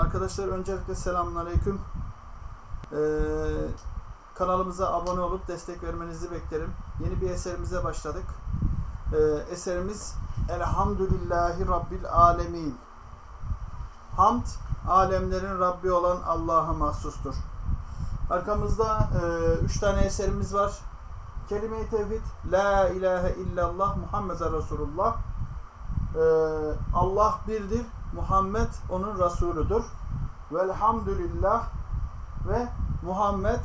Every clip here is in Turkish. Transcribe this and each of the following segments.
Arkadaşlar öncelikle selamünaleyküm. Ee, kanalımıza abone olup destek vermenizi beklerim. Yeni bir eserimize başladık. Ee, eserimiz Elhamdülillahi Rabbil Alemin. Hamd, alemlerin Rabbi olan Allah'a mahsustur. Arkamızda e, üç tane eserimiz var. Kelime-i Tevhid, La ilahe illallah Muhammeden Resulullah. Ee, Allah birdir, Muhammed onun Resulüdür. Velhamdülillah ve Muhammed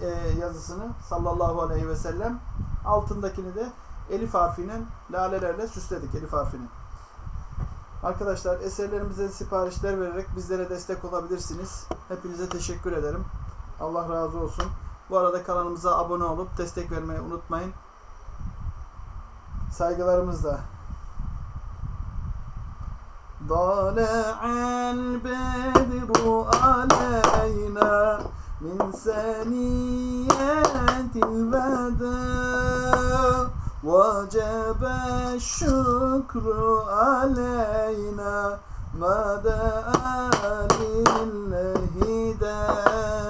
e, yazısını sallallahu aleyhi ve sellem altındakini de elif harfinin lalelerle süsledik elif harfini. Arkadaşlar eserlerimize siparişler vererek bizlere destek olabilirsiniz. Hepinize teşekkür ederim. Allah razı olsun. Bu arada kanalımıza abone olup destek vermeyi unutmayın. Saygılarımızla. طلع البدر علينا من ثنيات الوداع وجب الشكر علينا ما دعا لله داع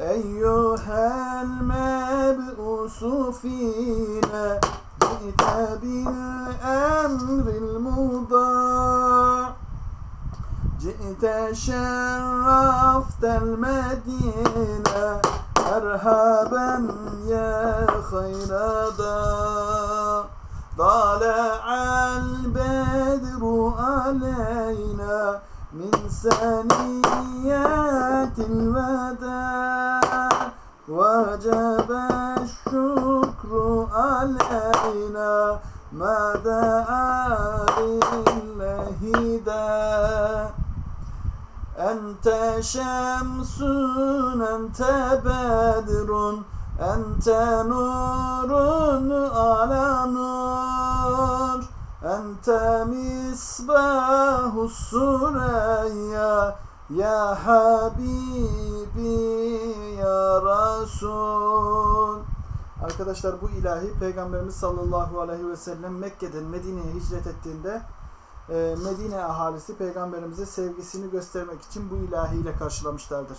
أيها المبعوث فينا جئت بالأمر المضاع جئت شرفت المدينة مرحبا يا خير ضاع طلع البدر علينا من ثنيات الوداع وجب الشكر علينا ما دعا لله داع Ente şemsun, ente bedrun, ente nurun ala nur. Ente misbahu sureyya, ya Habibi, ya Resul. Arkadaşlar bu ilahi Peygamberimiz sallallahu aleyhi ve sellem Mekke'den Medine'ye hicret ettiğinde Medine ahalisi Peygamberimize sevgisini göstermek için bu ilahiyle karşılamışlardır.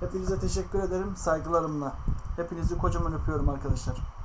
Hepinize teşekkür ederim saygılarımla. Hepinizi kocaman öpüyorum arkadaşlar.